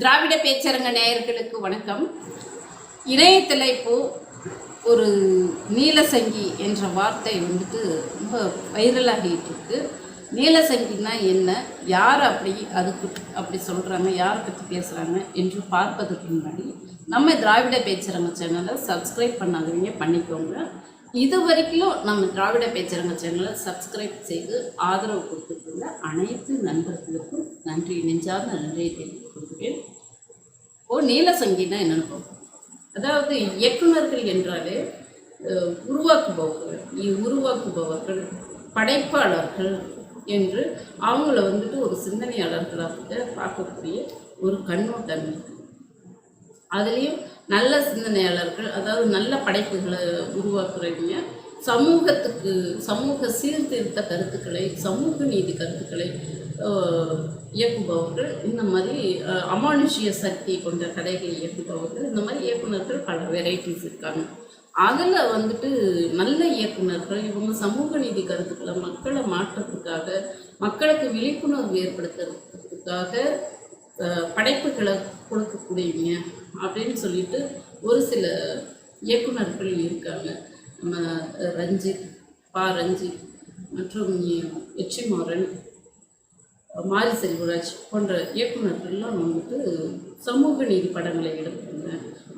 திராவிட பேச்சரங்க நேயர்களுக்கு வணக்கம். இணையத்தில் இப்போ ஒரு நீலசங்கி என்ற வார்த்தை வந்துட்டு ரொம்ப வைரலாகிட்டு இருக்கு. நீலசங்கினா என்ன? யார் அப்படி அதுக்கு அப்படி சொல்கிறாங்க யாரை பற்றி பேசுகிறாங்க என்று பார்ப்பதற்கு முன்னாடி நம்ம திராவிட பேச்சரங்க சேனலை சப்ஸ்கிரைப் பண்ணாதவங்க பண்ணிக்கோங்க. இது வரைக்கும் நம்ம திராவிட பேச்சரங்க சேனலை சப்ஸ்கிரைப் செய்து ஆதரவு கொடுத்துருக்கிற அனைத்து நண்பர்களுக்கும் நன்றி. நெஞ்சார்ந்த நன்றியை தெரிவிக்கிறோம் கொள்கிறேன் ஓ நீலசங்கினா என்னன்னு பார்ப்போம் அதாவது இயக்குநர்கள் என்றாலே உருவாக்குபவர்கள் உருவாக்குபவர்கள் படைப்பாளர்கள் என்று அவங்கள வந்துட்டு ஒரு சிந்தனையாளர்களாக பார்க்கக்கூடிய ஒரு கண்ணோட்டம். அதுலேயும் நல்ல சிந்தனையாளர்கள் அதாவது நல்ல படைப்புகளை உருவாக்குறவங்க சமூகத்துக்கு சமூக சீர்திருத்த கருத்துக்களை சமூக நீதி கருத்துக்களை இயக்குபவர்கள் இந்த மாதிரி அமானுஷிய அமானுஷ்ய சக்தி கொண்ட கதைகளை இயக்குபவர்கள் இந்த மாதிரி இயக்குநர்கள் பல வெரைட்டிஸ் இருக்காங்க. அதில் வந்துட்டு நல்ல இயக்குனர்கள் இவங்க சமூக நீதி கருத்துக்களை மக்களை மாற்றத்துக்காக மக்களுக்கு விழிப்புணர்வு ஏற்படுத்துறதுக்காக படைப்புகளை கொடுக்கக்கூடியவங்க அப்படின்னு சொல்லிட்டு ஒரு சில இயக்குனர்கள் இருக்காங்க. நம்ம ரஞ்சித் பா ரஞ்சித் மற்றும் எச்சிமாறன் மாரி செல்வராஜ் போன்ற இயக்குநர்கள்லாம் வந்துட்டு சமூக நீதி படங்களை எடுப்பாங்க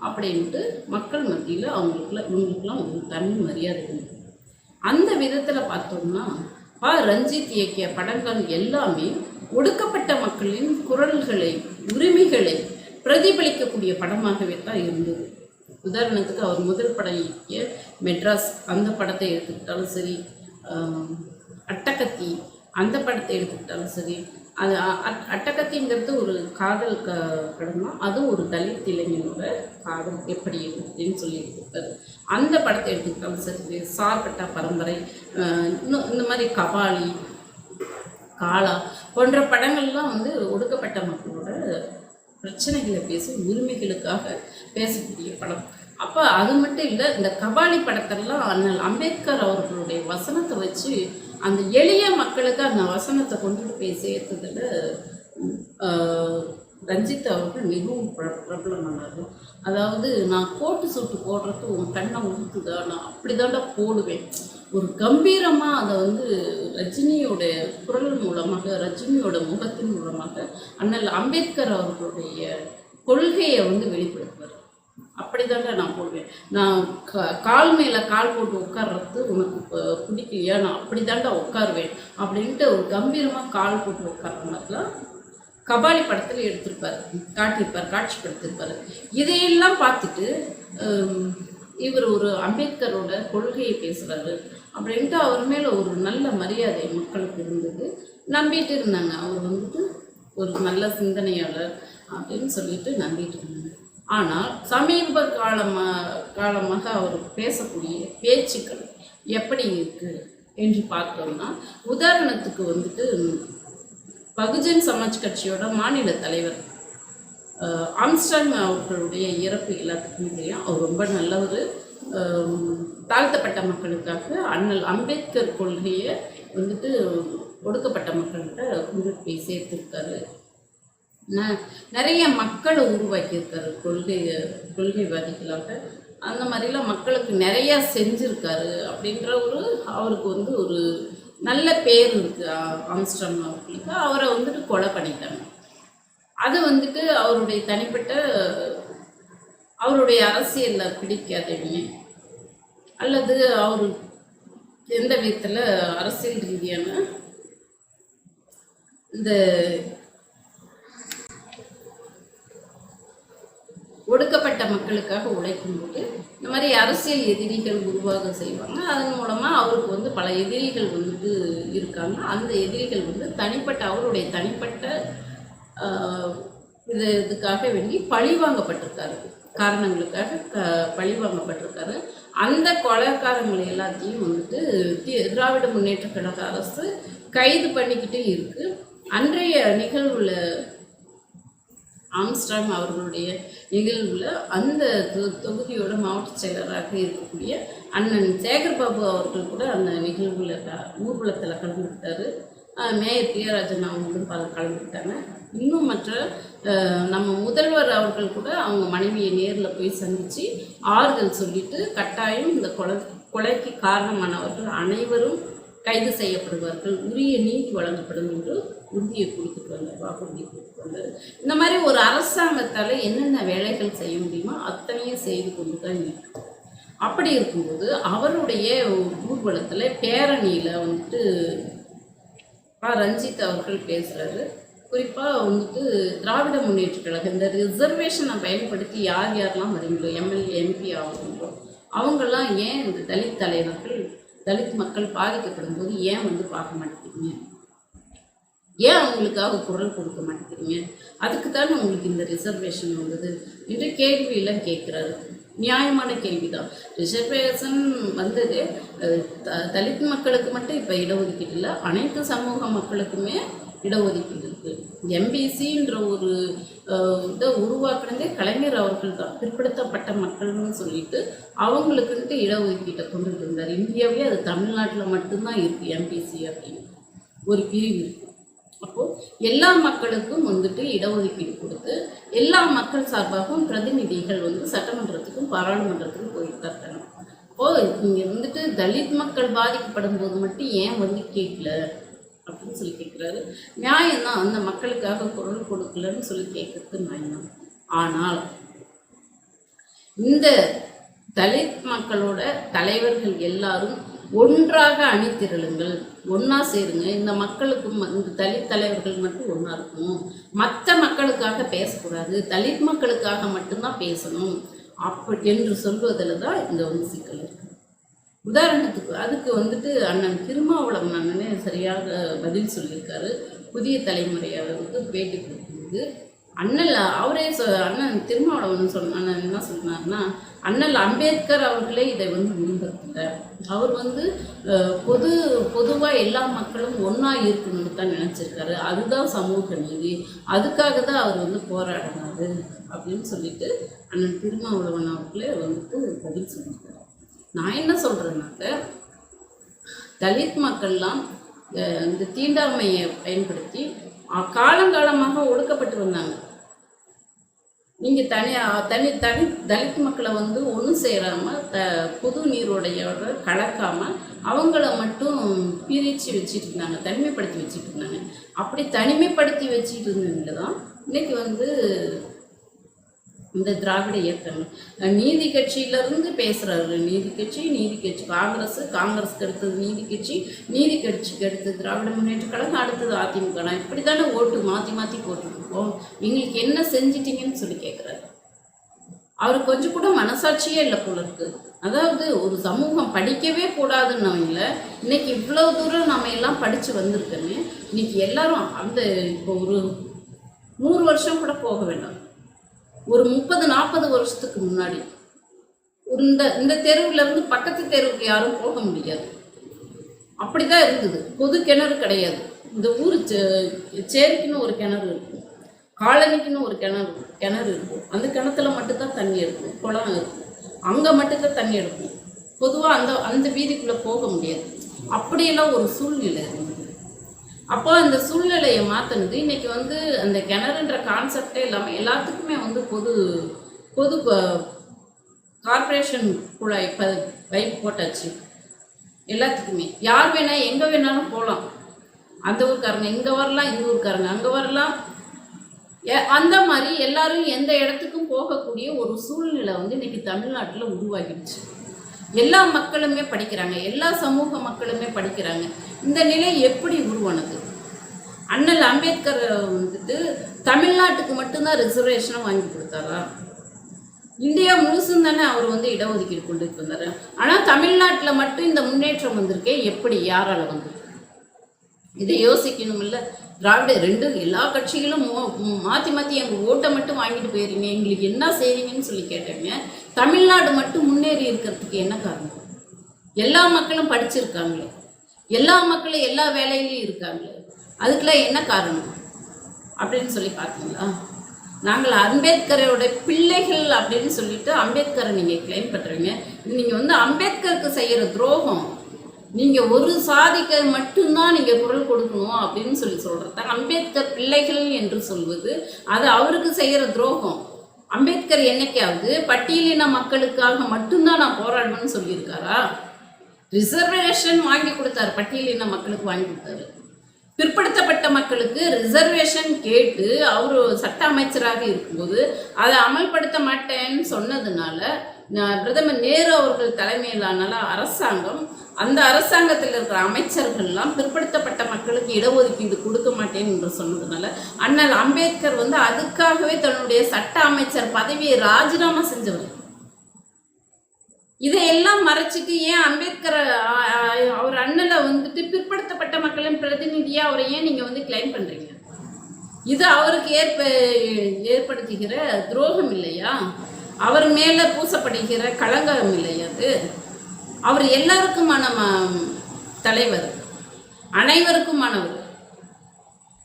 அப்படின்ட்டு மக்கள் மத்தியில் அவங்களுக்குலாம் இவங்களுக்குலாம் ஒரு தனி மரியாதை உண்டு. அந்த விதத்தில் பார்த்தோம்னா பா ரஞ்சித் இயக்கிய படங்கள் எல்லாமே ஒடுக்கப்பட்ட மக்களின் குரல்களை உரிமைகளை பிரதிபலிக்கக்கூடிய படமாகவே தான் இருந்தது. உதாரணத்துக்கு அவர் முதல் படம் இயக்கிய மெட்ராஸ் அந்த படத்தை எடுத்துக்கிட்டாலும் சரி அட்டகத்தி அந்த படத்தை எடுத்துக்கிட்டாலும் சரி அது அட்- அட்டகத்திங்கிறது ஒரு காதல் க படம் தான் அதுவும் ஒரு தலித் இளைஞனோட காதல் எப்படி அப்படின்னு சொல்லி எடுத்துக்கிட்டாரு அந்த படத்தை எடுத்துக்கிட்டாலும் சரி சார்பட்டா பரம்பரை இன்னும் இந்த மாதிரி கபாலி காளா போன்ற படங்கள்லாம் வந்து ஒடுக்கப்பட்ட மக்களோட பிரச்சனைகளை பேசி உரிமைகளுக்காக பேசக்கூடிய படம். அப்போ அது மட்டும் இல்லை இந்த கபாலி படத்தெல்லாம் அண்ணல் அம்பேத்கர் அவர்களுடைய வசனத்தை வச்சு அந்த எளிய மக்களுக்கு அந்த வசனத்தை கொண்டுட்டு போய் சேர்த்ததில் ரஞ்சித் அவர்கள் மிகவும் பிர- பிரபலமானார். அதாவது நான் கோட்டு சூட்டு போடுறது உன் கண்ணை உறுத்துதா நான் அப்படிதான்டா போடுவேன். ஒரு கம்பீரமாக அதை வந்து ரஜினியோட குரல் மூலமாக ரஜினியோட முகத்தின் மூலமாக அண்ணல் அம்பேத்கர் அவர்களுடைய கொள்கையை வந்து வெளிப்படுத்துவார். அப்படிதான்டா நான் போடுவேன். நான் கா- கால் மேலே கால் போட்டு உட்கார்றது உனக்கு பிடிக்கலையா? நான் அப்படி தாண்டா உட்காருவேன். அப்படின்ட்டு ஒரு கம்பீரமாக கால் போட்டு உட்கார்ற மாதிரிலாம் கபாலி படத்தில் எடுத்திருப்பார். காட்டியிருப்பார் காட்சிப்படுத்தியிருப்பார் இதையெல்லாம் பார்த்துட்டு ஹம், இவர் ஒரு அம்பேத்கரோட கொள்கையை பேசுகிறாரு அப்படின்ட்டு அவர் மேலே ஒரு நல்ல மரியாதை மக்களுக்கு இருந்தது. நம்பிட்டு இருந்தாங்க. அவர் வந்துட்டு ஒரு நல்ல சிந்தனையாளர் அப்படின்னு சொல்லிட்டு நம்பிட்டு இருந்தாங்க. ஆனால் சமீப காலமாக காலமாக அவர் பேசக்கூடிய பேச்சுக்கள் எப்படி இருக்கு என்று பார்த்தோம்னா உதாரணத்துக்கு வந்துட்டு பகுஜன் சமாஜ் கட்சியோட மாநில தலைவர் ஆம்ஸ்டாங் அவர்களுடைய இறப்பு எல்லாத்துக்குமே தெரியும். அவர் ரொம்ப நல்லவர். தாழ்த்தப்பட்ட மக்களுக்காக அண்ணல் அம்பேத்கர் கொள்கையை வந்துட்டு ஒடுக்கப்பட்ட மக்கள்கிட்ட கொண்டு போய் சேர்த்துருக்காரு. நிறைய மக்களை உருவாக்கியிருக்காரு கொள்கை கொள்கைவாதிகளாக அந்த மாதிரிலாம் மக்களுக்கு நிறையா செஞ்சுருக்காரு அப்படின்ற ஒரு அவருக்கு வந்து ஒரு நல்ல பேர் இருக்குது ஆம்ஸ்டம் அவர்களுக்கு. அவரை வந்துட்டு கொலை பண்ணிட்டாங்க. அது வந்துட்டு அவருடைய தனிப்பட்ட அவருடைய அரசியலில் பிடிக்காதவங்க. அல்லது அவர் எந்த விதத்தில் அரசியல் ரீதியான இந்த ஒடுக்கப்பட்ட மக்களுக்காக உழைக்கும் போது இந்த மாதிரி அரசியல் எதிரிகள் உருவாக செய்வாங்க. அதன் மூலமாக அவருக்கு வந்து பல எதிரிகள் வந்து இருக்காங்க. அந்த எதிரிகள் வந்து தனிப்பட்ட அவருடைய தனிப்பட்ட இது இதுக்காக வேண்டி பழி வாங்கப்பட்டிருக்காரு காரணங்களுக்காக க பழி வாங்கப்பட்டிருக்காரு அந்த கொலைக்காரங்களை எல்லாத்தையும் வந்துட்டு தி- திராவிட முன்னேற்ற கழக அரசு கைது பண்ணிக்கிட்டே இருக்குது அன்றைய நிகழ்வுல ஆம்ஸ்ட்ராங் அவர்களுடைய நிகழ்வில் அந்த தொகுதியோட மாவட்ட செயலராக இருக்கக்கூடிய அண்ணன் சேகர் பாபு அவர்கள் கூட அந்த நிகழ்வில் க- ஊர்வலத்தில் கலந்துக்கிட்டாரு. மேயர் பிரியராஜன் அவங்களும் பல கலந்துக்கிட்டாங்க. இன்னும் மற்ற நம்ம முதல்வர் அவர்கள் கூட அவங்க மனைவியை நேரில் போய் சந்தித்து ஆறுதல் சொல்லிட்டு கட்டாயம் இந்த கொலை கொலைக்கு காரணமானவர்கள் அனைவரும் கைது செய்யப்படுவார்கள். உரிய நீதி வழங்கப்படும் என்று உறுதியை கொடுத்துட்டு வந்தார் வாக்குறுதி கொடுத்துட்டு இந்த மாதிரி ஒரு அரசாங்கத்தால் என்னென்ன வேலைகள் செய்ய முடியுமோ அத்தனையும் செய்து கொண்டு தான் இருக்கு. அப்படி இருக்கும்போது அவருடைய ஊர்வலத்தில் பேரணியில் வந்துட்டு ரஞ்சித் அவர்கள் பேசுகிறாரு குறிப்பாக வந்துட்டு திராவிட முன்னேற்ற கழகம் இந்த ரிசர்வேஷனை பயன்படுத்தி யார் யாரெல்லாம் வரீங்களோ எம்எல்ஏ எம்பி ஆகுங்களோ அவங்கெல்லாம் ஏன் இந்த தலித் தலைவர்கள் தலித் மக்கள் பாதிக்கப்படும் போது ஏன் வந்து பார்க்க மாட்டேங்கிறீங்க? ஏன் அவங்களுக்காக குரல் கொடுக்க மாட்டேங்கிறீங்க? அதுக்கு தானே உங்களுக்கு இந்த ரிசர்வேஷன் வந்தது? என்று கேள்வியெல்லாம் கேட்குறாரு. நியாயமான கேள்வி தான் ரிசர்வேஷன் வந்தது த- தலித் மக்களுக்கு மட்டும் இப்போ இடஒதுக்கீடு இல்லை. அனைத்து சமூக மக்களுக்குமே இடஒதுக்கீடு இருக்குது எம்பிசின்ற ஒரு இதை உருவாக்குனதே கலைஞர் அவர்கள் தான் பிற்படுத்தப்பட்ட மக்கள்னு சொல்லிட்டு அவங்களுக்குன்ட்டு இடஒதுக்கீட்டை கொண்டு இருந்தார் இந்தியாவே அது தமிழ்நாட்டில் மட்டும்தான் இருக்குது எம்பிசி அப்படின்னு. ஒரு பிரிவு இருக்குது அப்போ எல்லா மக்களுக்கும் வந்துட்டு இடஒதுக்கீடு கொடுத்து எல்லா மக்கள் சார்பாகவும் பிரதிநிதிகள் வந்து சட்டமன்றத்துக்கும் பாராளுமன்றத்துக்கும் போய் தரணும் இருக்காங்க இங்கே வந்துட்டு தலித் மக்கள் பாதிக்கப்படும் போது மட்டும் ஏன் வந்து கேட்கல? அப்படின்னு சொல்லி கேட்குறாரு. நியாயம்தான் அந்த மக்களுக்காக குரல் கொடுக்கலன்னு சொல்லி கேட்கறது நியாயம். ஆனால் இந்த தலித் மக்களோட தலைவர்கள் எல்லாரும் ஒன்றாக அணிதிரளுங்கள் ஒன்றா சேருங்க. இந்த மக்களுக்கும் இந்த தலித் தலைவர்கள் மட்டும் ஒன்றா இருக்கணும். மற்ற மக்களுக்காக பேசக்கூடாது. தலித் மக்களுக்காக மட்டும்தான் பேசணும். அப்படி என்று சொல்வதில் தான் இந்த வந்து சிக்கல் இருக்கு. உதாரணத்துக்கு அதுக்கு வந்துட்டு அண்ணன் திருமாவளவன் அண்ணனே சரியாக பதில் சொல்லியிருக்காரு. புதிய தலைமுறையாளருக்கு பேட்டி கொடுக்கும்போது அண்ணல் அவரே சொ அண்ணன் திருமாவளவன் சொன்ன அண்ணன் என்ன சொன்னார்னா அண்ணல் அம்பேத்கர் அவர்களே இதை வந்து முன்னிறுத்தல அவர் வந்து பொது பொதுவாக எல்லா மக்களும் ஒன்றா இருக்கணும்னு தான் நினச்சிருக்காரு. அதுதான் சமூக நீதி. அதுக்காக தான் அவர் வந்து போராடினாரு. அப்படின்னு சொல்லிட்டு அண்ணன் திருமாவளவன் அவர்களே வந்துட்டு பதில் சொல்லியிருக்காரு. நான் என்ன சொல்கிறேன்னாக்க தலித் மக்கள்லாம் இந்த தீண்டாமையை பயன்படுத்தி காலங்காலமாக ஒடுக்கப்பட்டு வந்தாங்க. நீங்கள் தனி தனி தனி தலித் மக்களை வந்து ஒன்றும் சேராம த புது நீரோடையோட கலக்காமல் அவங்கள மட்டும் பிரித்து வச்சுட்டு இருந்தாங்க தனிமைப்படுத்தி வச்சுட்டு இருந்தாங்க அப்படி தனிமைப்படுத்தி வச்சுட்டு இருந்தவங்க தான் இன்னைக்கு வந்து இந்த திராவிட இயக்கங்கள் நீதி கட்சியிலிருந்து பேசுகிறாரு நீதி கட்சி நீதி கட்சி. காங்கிரஸ் காங்கிரஸ்க்கு அடுத்தது நீதி கட்சி நீதி கட்சிக்கு அடுத்தது திராவிட முன்னேற்ற கழகம் அடுத்தது அதிமுக. இப்படி தானே ஓட்டு மாற்றி மாற்றி போட்டுருக்கோம். எங்களுக்கு என்ன செஞ்சிட்டிங்கன்னு சொல்லி கேட்குறாரு அவர் கொஞ்சம் கூட மனசாட்சியே இல்லை போல இருக்குது அதாவது ஒரு சமூகம் படிக்கவே கூடாதுன்னவங்கள இன்னைக்கு இவ்வளோ தூரம் நம்ம எல்லாம் படித்து வந்திருக்கோன்னு இன்னைக்கு எல்லாரும் அந்த இப்போ ஒரு நூறு வருஷம் கூட போக வேண்டாம். ஒரு முப்பது நாற்பது வருஷத்துக்கு முன்னாடி. இந்த இந்த தெருவில் இருந்து பக்கத்து தெருவுக்கு யாரும் போக முடியாது. அப்படி தான் இருந்தது பொது கிணறு கிடையாது. இந்த ஊர் சே- சேரிக்குன்னு ஒரு கிணறு இருக்கும். காலனிக்குன்னு ஒரு கிணறு கிணறு இருக்கும். அந்த கிணத்துல மட்டும்தான் தண்ணி இருக்கும். குளம் இருக்கும். அங்கே மட்டும்தான் தண்ணி எடுக்கும் பொதுவாக அந்த அந்த வீதிக்குள்ளே போக முடியாது. அப்படியெல்லாம் ஒரு சூழ்நிலை இருந்தது அப்போ அந்த சூழ்நிலையை மாற்றினது இன்றைக்கி வந்து அந்த கிணறுன்ற கான்செப்டே இல்லாமல் எல்லாத்துக்குமே வந்து பொது பொது கார்ப்பரேஷன் குழாய் ப பைப் போட்டாச்சு. எல்லாத்துக்குமே. யார் வேணால் எங்கே வேணாலும் போகலாம் அந்த ஊருக்காரங்க இங்கே வரலாம் இந்த ஊர்க்காரங்க அங்கே வரலாம். எ- அந்த மாதிரி எல்லாரும் எந்த இடத்துக்கும் போகக்கூடிய ஒரு சூழ்நிலை வந்து இன்னைக்கு தமிழ்நாட்டில் உருவாகிடுச்சு. எல்லா மக்களுமே படிக்கிறாங்க எல்லா சமூக மக்களுமே படிக்கிறாங்க. இந்த நிலை எப்படி உருவானது? அண்ணல் அம்பேத்கர் வந்துட்டு தமிழ்நாட்டுக்கு மட்டும்தான் ரிசர்வேஷனை வாங்கி கொடுத்தாரா? இந்தியா முழுசும் தானே அவர் வந்து இடஒதுக்கீடு கொண்டு வந்தார். ஆனால் தமிழ்நாட்டில் மட்டும் இந்த முன்னேற்றம் வந்திருக்கே எப்படி? யாரால் வந்திருக்கு? இதை யோசிக்கணும் இல்லை திராவிட ரெண்டு எல்லா கட்சிகளும் மாற்றி மாற்றி எங்கள் ஓட்டை மட்டும் வாங்கிட்டு போயிருங்க எங்களுக்கு என்ன செய்றீங்கன்னு சொல்லி கேட்டாங்க. தமிழ்நாடு மட்டும் முன்னேறி இருக்கிறதுக்கு என்ன காரணம்? எல்லா மக்களும் படிச்சிருக்காங்களே. எல்லா மக்களும் எல்லா வேலையிலையும் இருக்காங்களே. அதுக்கெல்லாம் என்ன காரணம்? அப்படின்னு சொல்லி பார்த்தீங்களா? நாங்கள் அம்பேத்கரோட பிள்ளைகள் அப்படின்னு சொல்லிட்டு அம்பேத்கரை நீங்கள் கிளைம் பண்ணுறீங்க நீங்கள் வந்து அம்பேத்கருக்கு செய்கிற துரோகம். நீங்கள் ஒரு சாதிக்க மட்டும்தான் நீங்கள் குரல் கொடுக்கணும் அப்படின்னு சொல்லி சொல்றது அம்பேத்கர் பிள்ளைகள் என்று சொல்வது. அது அவருக்கு செய்கிற துரோகம். அம்பேத்கர் என்னைக்காவது பட்டியலின மக்களுக்காக மட்டும்தான் நான் போராடணும்னு சொல்லியிருக்காரா? ரிசர்வேஷன் வாங்கி கொடுத்தாரு. பட்டியலின மக்களுக்கு வாங்கி கொடுத்தாரு. பிற்படுத்தப்பட்ட மக்களுக்கு ரிசர்வேஷன் கேட்டு அவர் சட்ட அமைச்சராக இருக்கும்போது அதை அமல்படுத்த மாட்டேன்னு சொன்னதுனால நான் பிரதமர் நேரு அவர்கள் தலைமையிலான அரசாங்கம் அந்த அரசாங்கத்தில் இருக்கிற அமைச்சர்கள்லாம் பிற்படுத்தப்பட்ட மக்களுக்கு இடஒதுக்கீடு கொடுக்க மாட்டேன் என்று சொன்னதுனால அண்ணல் அம்பேத்கர் வந்து அதுக்காகவே தன்னுடைய சட்ட அமைச்சர் பதவியை ராஜினாமா செஞ்சவர். இதையெல்லாம் மறைச்சிட்டு ஏன் அம்பேத்கர் அவர் அண்ணலை வந்துட்டு பிற்படுத்தப்பட்ட மக்களின் பிரதிநிதியாக அவரை ஏன் நீங்கள் வந்து கிளைம் பண்ணுறீங்க இது அவருக்கு ஏற்ப ஏற்படுத்துகிற துரோகம் இல்லையா? அவர் மேலே பூசப்படுகிற களங்கம் இல்லையா அது? அவர் எல்லாருக்குமான ம- தலைவர். அனைவருக்குமானவர்.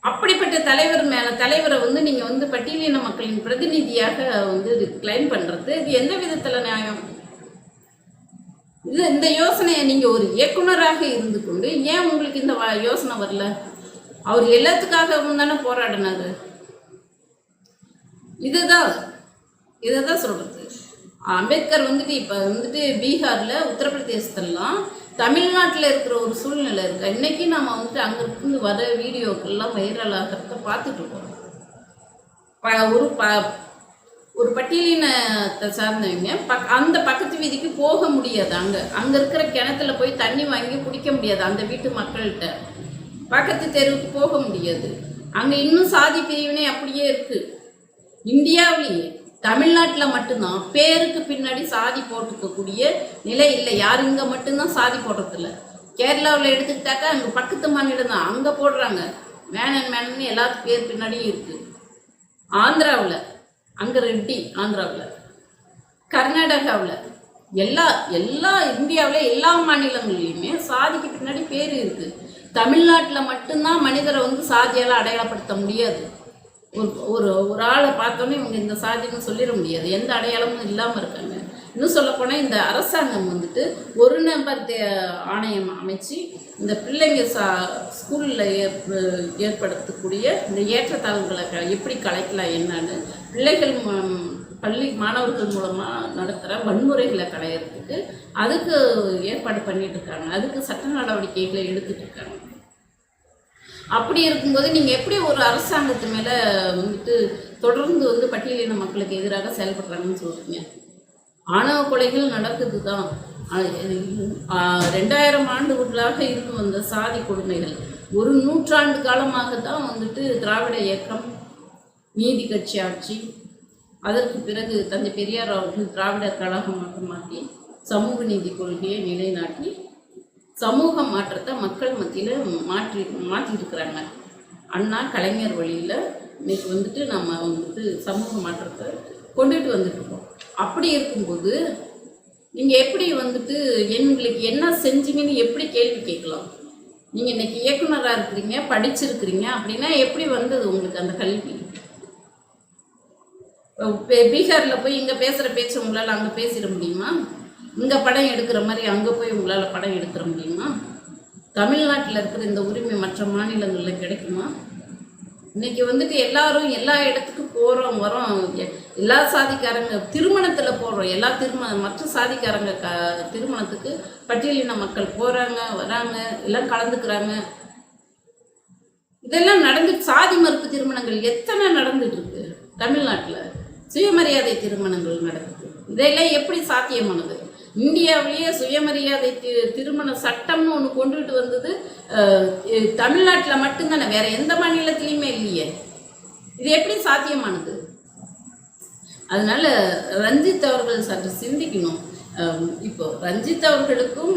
அப்படிப்பட்ட தலைவர் மேல தலைவரை வந்து நீங்கள் வந்து பட்டியலின மக்களின் பிரதிநிதியாக வந்து கிளைம் பண்ணுறது இது எந்த விதத்தில் நியாயம்? இது இந்த யோசனையை நீங்கள் ஒரு இயக்குனராக இருந்து கொண்டு ஏன் உங்களுக்கு இந்த வ- யோசனை வரல? அவர் எல்லாத்துக்காகவும் தானே போராடினாரு. இதுதான் இதை தான் சொல்கிறது அம்பேத்கர் வந்துட்டு இப்போ வந்துட்டு பீகாரில் உத்தரப்பிரதேசத்துலலாம் தமிழ்நாட்டில் இருக்கிற ஒரு சூழ்நிலை இருக்குது இன்றைக்கி நம்ம வந்துட்டு அங்கேருந்து வர வீடியோக்கள்லாம் வைரல் ஆகிறத பார்த்துட்ருக்கோம் ப- ஒரு ப ஒரு பட்டியலினத்தை சார்ந்தவங்க பக் அந்த பக்கத்து வீதிக்கு போக முடியாது அங்கே. அங்கே இருக்கிற கிணத்துல போய் தண்ணி வாங்கி குடிக்க முடியாது அந்த வீட்டு மக்கள்கிட்ட. பக்கத்து தெருவுக்கு போக முடியாது. அங்கே இன்னும் சாதி பிரிவினை அப்படியே இருக்குது இந்தியாவிலேயே. தமிழ்நாட்டில் மட்டும்தான் பேருக்கு பின்னாடி சாதி போட்டுக்கக்கூடிய நிலை இல்லை. யார் இங்கே மட்டும்தான் சாதி போடுறதில்ல. கேரளாவில் எடுத்துக்கிட்டாக்கா அங்கே பக்கத்து மாநிலம் தான். அங்கே போடுறாங்க. மேனன் மேனன் எல்லாத்துக்கும் பேர் பின்னாடியும் இருக்குது ஆந்திராவில் அங்கே ரெட்டி ஆந்திராவில். கர்நாடகாவில் எல்லா எல்லா இந்தியாவில் எல்லா மாநிலங்கள்லையுமே சாதிக்கு பின்னாடி பேர் இருக்குது தமிழ்நாட்டில் மட்டும்தான் மனிதரை வந்து சாதியால் அடையாளப்படுத்த முடியாது. ஒரு ஒரு ஒரு ஆளை பார்த்தோன்னே இவங்க இந்த சாதின்னு சொல்லிட முடியாது. எந்த அடையாளமும் இல்லாமல் இருக்காங்க. இன்னும் சொல்லப்போனால் இந்த அரசாங்கம் வந்துட்டு ஒரு நபர் தே ஆணையம் அமைச்சு இந்த பிள்ளைங்க சா ஸ்கூலில் ஏற்ப ஏற்படுத்தக்கூடிய இந்த ஏற்றத்தாழ்வுகளை க எப்படி கலைக்கலாம் என்னன்னு பிள்ளைகள் பள்ளி மாணவர்கள் மூலமாக நடத்துகிற வன்முறைகளை களையிறதுக்கு அதுக்கு ஏற்பாடு பண்ணிகிட்டு இருக்காங்க. அதுக்கு சட்ட நடவடிக்கைகளை எடுத்துகிட்டு இருக்காங்க. அப்படி இருக்கும்போது நீங்கள் எப்படி ஒரு அரசாங்கத்து மேலே வந்துட்டு தொடர்ந்து வந்து பட்டியலின மக்களுக்கு எதிராக செயல்படுறாங்கன்னு சொல்கிறீங்க ஆணவ கொலைகள் நடக்குது தான் ரெண்டாயிரம் ஆண்டுகளாக இருந்து வந்த சாதி கொடுமைகள். ஒரு நூற்றாண்டு காலமாக தான் வந்துட்டு திராவிட இயக்கம் நீதி கட்சி ஆட்சி அதற்கு பிறகு தந்தை பெரியார் அவர்கள் திராவிடர் கழகமாக மாற்றி சமூக நீதி கொள்கையை நிலைநாட்டி சமூக மாற்றத்தை மக்கள் மத்தியில் மாற்றி மாற்றிருக்கிறாங்க அண்ணா கலைஞர் வழியில் இன்னைக்கு வந்துட்டு நம்ம வந்துட்டு சமூக மாற்றத்தை கொண்டுட்டு வந்துட்டு இருக்கோம் அப்படி இருக்கும்போது நீங்கள் எப்படி வந்துட்டு எங்களுக்கு என்ன செஞ்சீங்கன்னு எப்படி கேள்வி கேட்கலாம்? நீங்கள் இன்னைக்கு இயக்குனராக இருக்கிறீங்க படிச்சிருக்கிறீங்க அப்படின்னா எப்படி வந்தது உங்களுக்கு அந்த கல்வி? பீகாரில் போய் இங்கே பேசுகிற பேச்சு உங்களால் அங்கே பேசிட முடியுமா? இங்கே படம் எடுக்கிற மாதிரி அங்கே போய் உங்களால் படம் எடுக்கிற முடியுமா? தமிழ்நாட்டில் இருக்கிற இந்த உரிமை மற்ற மாநிலங்களில் கிடைக்குமா? இன்னைக்கு வந்துட்டு எல்லாரும் எல்லா இடத்துக்கும் போகிறோம் வரோம். எ- எல்லா சாதிக்காரங்க திருமணத்தில் போடுறோம் எல்லா திருமண மற்ற சாதிக்காரங்க க திருமணத்துக்கு பட்டியலின மக்கள் போகிறாங்க வராங்க எல்லாம் கலந்துக்கிறாங்க. இதெல்லாம் நடந்து சாதி மறுப்பு திருமணங்கள் எத்தனை நடந்துட்டு இருக்கு தமிழ்நாட்டில்? சுயமரியாதை திருமணங்கள் நடக்குது. இதெல்லாம் எப்படி சாத்தியமானது? இந்தியாவிலேயே சுயமரியாதை திருமண சட்டம்னு ஒன்று கொண்டுகிட்டு வந்தது தமிழ்நாட்டில் மட்டும்தானே வேற எந்த மாநிலத்திலையுமே இல்லையே. இது எப்படி சாத்தியமானது? அதனால ரஞ்சித் அவர்கள் சற்று சிந்திக்கணும். இப்போ ரஞ்சித் அவர்களுக்கும்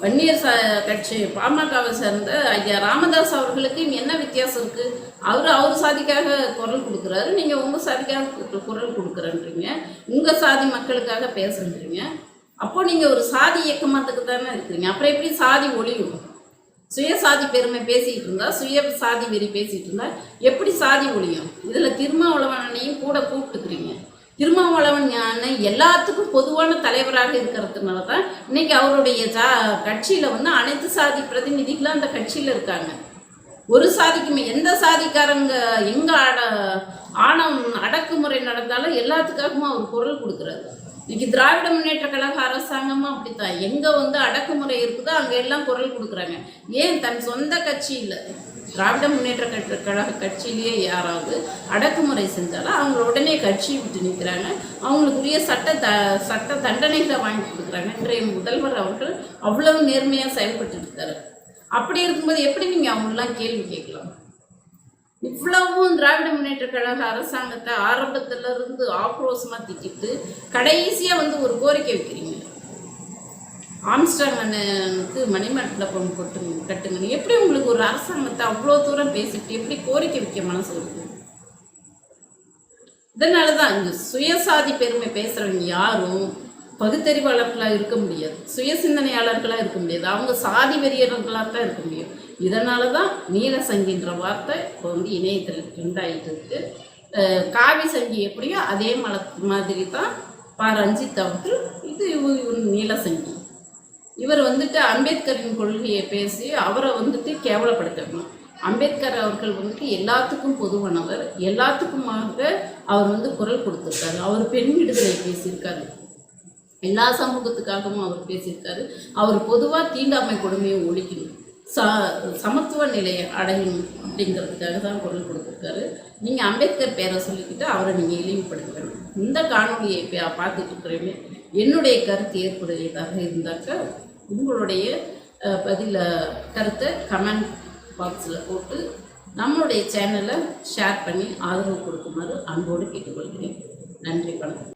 வன்னியர் ச கட்சி பாமகவை சேர்ந்த ஐயா ராமதாஸ் அவர்களுக்கு என்ன வித்தியாசம் இருக்கு? அவர் அவர் சாதிக்காக குரல் கொடுக்குறாரு நீங்கள் உங்கள் சாதிக்காக கு- குரல் கொடுக்குறன்றீங்க. உங்கள் சாதி மக்களுக்காக பேசுகிறீங்க அப்போ நீங்க ஒரு சாதி இயக்கமாத்துக்கு தானே இருக்கிறீங்க. அப்புறம் எப்படி சாதி ஒழியும் சுயசாதி பெருமை பேசிட்டு இருந்தா சுய சாதி வெறி பேசிட்டு இருந்தா எப்படி சாதி ஒழியும் இதுல திருமாவளவனையும் கூட கூப்பிட்டுக்கிறீங்க. திருமாவளவன் ஞான எல்லாத்துக்கும் பொதுவான தலைவராக இருக்கிறதுனால தான் இன்னைக்கு அவருடைய ஜா கட்சியில் வந்து அனைத்து சாதி பிரதிநிதிகளும் அந்த கட்சியில் இருக்காங்க. ஒரு சாதிக்குமே எந்த சாதிக்காரங்க எங்க அட ஆணம் அடக்குமுறை நடந்தாலும் எல்லாத்துக்காகவும் அவர் குரல் கொடுக்குறாரு. இன்னைக்கு திராவிட முன்னேற்ற கழக அரசாங்கமும் அப்படித்தான். எங்க வந்து அடக்குமுறை இருக்குதோ அங்க எல்லாம் குரல் கொடுக்குறாங்க. ஏன் தன் சொந்த கட்சி இல்லை திராவிட முன்னேற்ற கழக கழக கட்சியிலேயே யாராவது அடக்குமுறை செஞ்சாலும் அவங்க உடனே கட்சி விட்டு நிற்கிறாங்க அவங்களுக்குரிய சட்ட த சட்ட தண்டனைகளை வாங்கி கொடுக்குறாங்க. இன்றைய முதல்வர் அவர்கள் அவ்வளவு நேர்மையாக செயல்பட்டு இருக்காரு. அப்படி இருக்கும்போது எப்படி நீங்கள் அவங்களெலாம் கேள்வி கேட்கலாம்? இவ்வளவும் திராவிட முன்னேற்ற கழக அரசாங்கத்தை ஆரம்பத்துல இருந்து ஆக்ரோஷமா திட்டிட்டு கடைசியா வந்து ஒரு கோரிக்கை வைக்கிறீங்க. ஆம்ஸ்டாங் அண்ணனுக்கு பொண்ணு கொட்டுங்க கட்டுங்கன்னு. எப்படி உங்களுக்கு ஒரு அரசாங்கத்தை அவ்வளோ தூரம் பேசிட்டு எப்படி கோரிக்கை வைக்க மனசு வருது இதனால தான் இந்த சுயசாதி பெருமை பேசுகிறவங்க யாரும் பகுத்தறிவாளர்களாக இருக்க முடியாது. சுய சிந்தனையாளர்களாக இருக்க முடியாது. அவங்க சாதி வெறியர்களாக தான் இருக்க முடியும். இதனால தான் நீலசங்கின்ற வார்த்தை இப்போ வந்து இணையத்தில் ட்ரெண்டாகிட்டு இருக்கு. காவி சங்கி எப்படியோ அதே மல மாதிரி தான் பா ரஞ்சித் அவர்கள் இது இவ- இவர் நீலசங்கி. இவர் வந்துட்டு அம்பேத்கரின் கொள்கையை பேசி அவரை வந்துட்டு கேவலப்படுத்தணும். அம்பேத்கர் அவர்கள் வந்துட்டு எல்லாத்துக்கும் பொதுவானவர். எல்லாத்துக்குமாக அவர் வந்து குரல் கொடுத்துருக்காரு. அவர் பெண் விடுதலை பேசியிருக்காரு. எல்லா சமூகத்துக்காகவும் அவர் பேசியிருக்காரு. அவர் பொதுவாக தீண்டாமை கொடுமையை ஒழிக்கணும். ச சமத்துவ நிலையை அடையும் அப்படிங்கிறதுக்காக தான் குரல் கொடுத்துருக்காரு. நீங்கள் அம்பேத்கர் பேரை சொல்லிக்கிட்டு அவரை நீங்கள் இழிவுபடுத்த வேணும் இந்த காணொலியை பார்த்துட்டு இருக்கிறவங்க என்னுடைய கருத்து ஏற்புடையதாக இருந்தாக்க உங்களுடைய பதில கருத்தை கமெண்ட் பாக்ஸில் போட்டு நம்மளுடைய சேனலை ஷேர் பண்ணி ஆதரவு கொடுக்குமாறு அன்போடு கேட்டுக்கொள்கிறேன். நன்றி வணக்கம்.